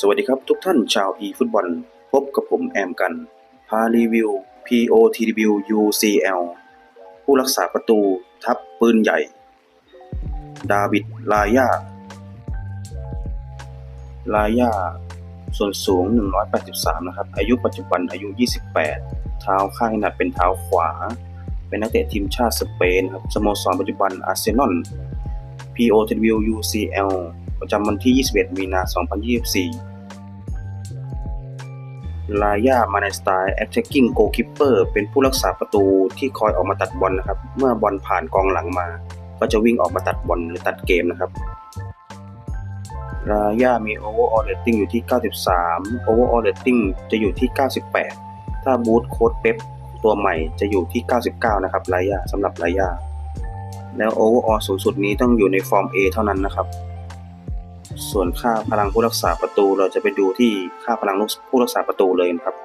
สวัสดีครับทุกท่านชาวอีฟุตบอล พบกับผมแอมกัน พารีวิว POTW UCL ผู้รักษาประตูทัพปืนใหญ่ ดาวิด ลายา ลายา ส่วนสูง 183 นะครับ อายุปัจจุบันอายุ 28 เท้าข้างถนัดเป็นเท้าขวา เป็นนักเตะทีมชาติสเปนครับ สโมสรปัจจุบันอาร์เซนอล POTW UCL ประจำวันที่ 21 มีนา 2024 ลายามาในสไตล์ attacking goalkeeper เป็นผู้รักษาประตูที่คอยออกมาตัดบอลนะครับ เมื่อบอลผ่านกองหลังมา ก็จะวิ่งออกมาตัดบอลหรือตัดเกมนะครับลายามี overall rating อยู่ที่ 93 overall rating จะอยู่ที่ 98 ถ้าบูทโค้ดเป๊ปตัวใหม่จะอยู่ที่ 99 นะครับลายาสำหรับลายาแล้ว overall สูงสุดนี้ต้องอยู่ในฟอร์ม A เท่านั้นนะครับ ส่วนค่าพลังผู้รักษาประตูเราจะไปดูที่ค่าพลังผู้รักษาประตูเลยนะครับ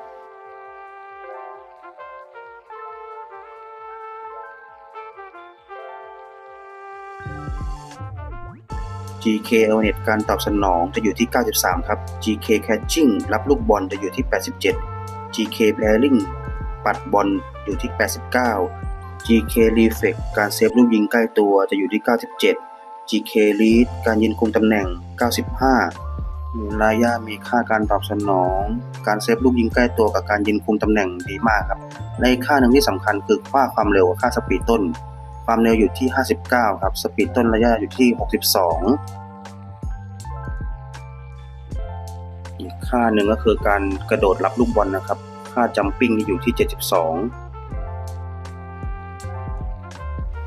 GK a w a n e t การตอบสนองจะอยู่ที่ 93 ครับ GK Catching รับลูกบอลจะอยู่ที่ 87 GK Pairing ปัดบอลอยู่ที่ 89 GK Reflex การเซฟลูกยิงใกล้ตัวจะอยู่ที่ 97 GK Lead การยืนคุมตำแหน่ง 95ลายามีค่าการตอบสนอง การเซฟลูกยิงใกล้ตัวกับการยืนคุมตำแหน่งดีมากครับและอีกค่าหนึ่งที่สำคัญคือค่าความเร็วกับค่าสปีดต้น ความเร็วอยู่ที่ 59 ครับ สปีดต้นระยะอยู่ที่ 62 อีกค่าหนึ่งก็คือการกระโดดรับลูกบอลนะครับ ค่าจัมปิ้งอยู่ที่ 72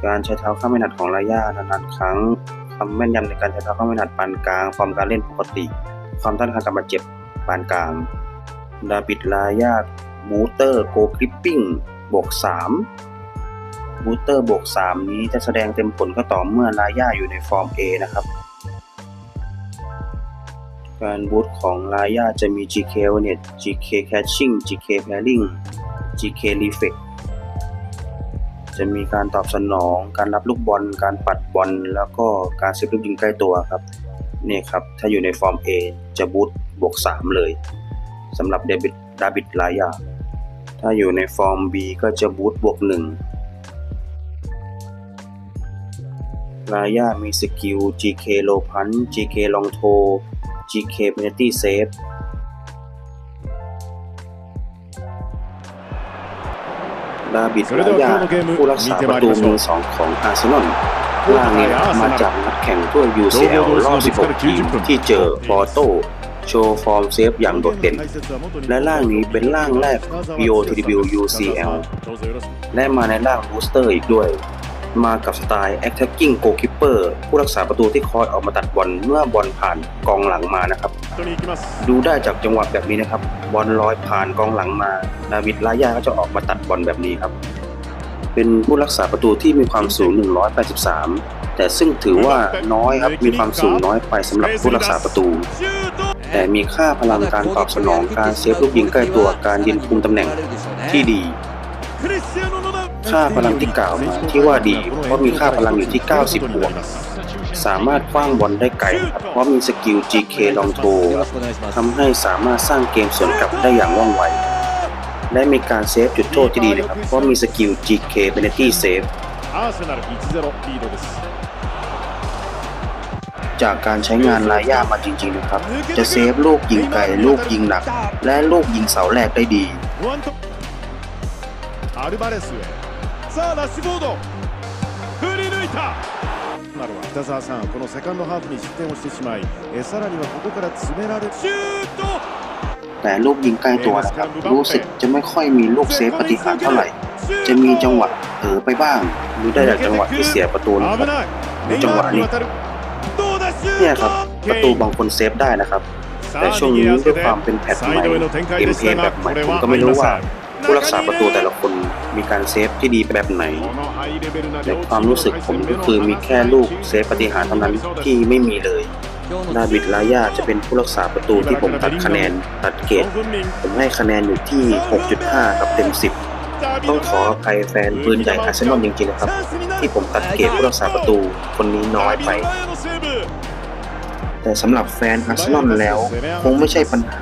การใช้เท้าข้ามไม่หนัดของลายานานๆครั้งความแม่นยำในการใช้เท้าข้ามไม่หนัดปานกลางความการเล่นปกติ ความต้านทานการบาดเจ็บปานกลางดาบิดลายาบูเตอร์โกคลิปปิ้งบวก3บูเตอร์บวก3นี้จะแสดงเต็มผลก็ต่อเมื่อลายาอยู่ในฟอร์ม A นะครับ การบูตของลายาจะมี GK w n e t GK Catching GK Pairing GK Reflex จะมีการตอบสนอง การรับลูกบอล การปัดบอล แล้วก็การเซฟลูกยิงใกล้ตัวครับ นี่ครับ ถ้าอยู่ในฟอร์ม A จะบูตบวก 3 เลยสำหรับเดบิดดาบิดลายา ถ้าอยู่ในฟอร์ม B ก็จะบูตบวก 1 ลายามีสกิล GK low punch GK long toe GK penalty save ดาบิดลายาผู้รักษาประตูมือสองของอาร์เซนอลล่างนี้มาจากนัดแข่งทั่ว UCL รอบ 16 ทีมที่เจอปอร์โตโชว์ฟอร์มเซฟอย่างโดดเด่น และล่างนี้เป็นล่างแรก POTW UCL และมาในล่างบูสเตอร์อีกด้วย มากับสไตล์ attacking goalkeeper ผู้รักษาประตูที่คอยออกมาตัดบอลเมื่อบอลผ่านกองหลังมานะครับ ดูได้จากจังหวะแบบนี้นะครับ บอลลอยผ่านกองหลังมาดาวิดลายาก็จะออกมาตัดบอลแบบนี้ครับ เป็นผู้รักษาประตูที่มีความสูง 183 แต่ซึ่งถือว่าน้อยครับ มีความสูงน้อยไปสำหรับผู้รักษาประตูแต่มีค่าพลังการตอบสนองการเซฟลูกยิงใกล้ตัวการยืนคุมตำแหน่งที่ดี ค่าพลังที่กล่าวมาที่ว่าดีเพราะมีค่าพลังอยู่ที่ 90บวกสามารถคว้างบอลได้ไกลเพราะมีสกิล GK ลองโททำให้สามารถสร้างเกมสวนกลับได้อย่างว่องไว และมีการเซฟจุดโทษที่ดีนะครับ เพราะมีสกิล GK Penalty Save จากการใช้งานลายย่ามาจริงๆนะครับ จะเซฟลูกยิงไกล ลูกยิงหนัก และลูกยิงเสาแรกได้ดี さあラッシュフォード振り抜いたなるは北澤さんこのセカンドハーフに失点をしてしまいえさらにはここから詰められるシュート แต่ลูกยิงใกล้ตัวนะครับ รู้สึกจะไม่ค่อยมีลูกเซฟปฏิหารย์เท่าไหร่ จะมีจังหวะเผลอไปบ้างดูได้จากจังหวะที่เสียประตูนะค 危 รับ ないในจังหวะนี้ どうだシュート เนี่ยครับ ประตูบางคนเซฟได้นะครับ แต่ช่วงนี้ด้วยความเป็นแพทใหม่เกมเพลย์แบบใหม่ผมก็ไม่รู้ว่า ผู้รักษาประตูแต่ละคนมีการเซฟที่ดีแบบไหน ในความรู้สึกผมก็คือมีแค่ลูกเซฟปฏิหารเท่านั้นที่ไม่มีเลยดาวิดลายาจะเป็นผู้รักษาประตูที่ผมตัดคะแนนตัดเกรดผมให้คะแนนอยู่ที่ 6.5 กับเต็ม 10 ต้องขออภัยแฟนปืนใหญ่อาร์เซนอลจริงๆนะครับ ที่ผมตัดเกรดผู้รักษาประตูคนนี้น้อยไป แต่สำหรับแฟนอาร์เซนอลแล้ว คงไม่ใช่ปัญหา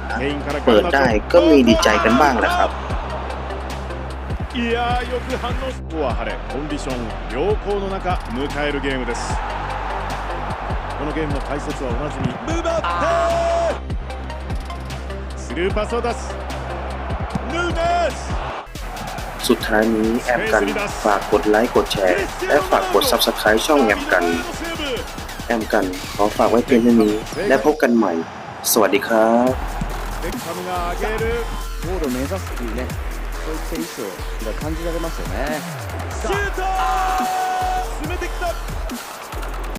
เปิดได้ก็มีดีใจกันบ้างแหละครับ いやーよく反応しここは晴れコンディション良好の中迎えるゲームですこのゲームの解説はおなじみムバッペスルーパスを出すヌーネス สุดท้ายนี้แอมกันฝากกดไลค์กดแชร์ และฝากกด Subscribe ช่องแอมกัน แอมกันขอฝากไว้เพียงเท่านี้ และพบกันใหม่ สวัสดีครับ ベッカムが上げるゴールを目指すっていうね、 そういった意思が感じられますよね。シュート進めてきた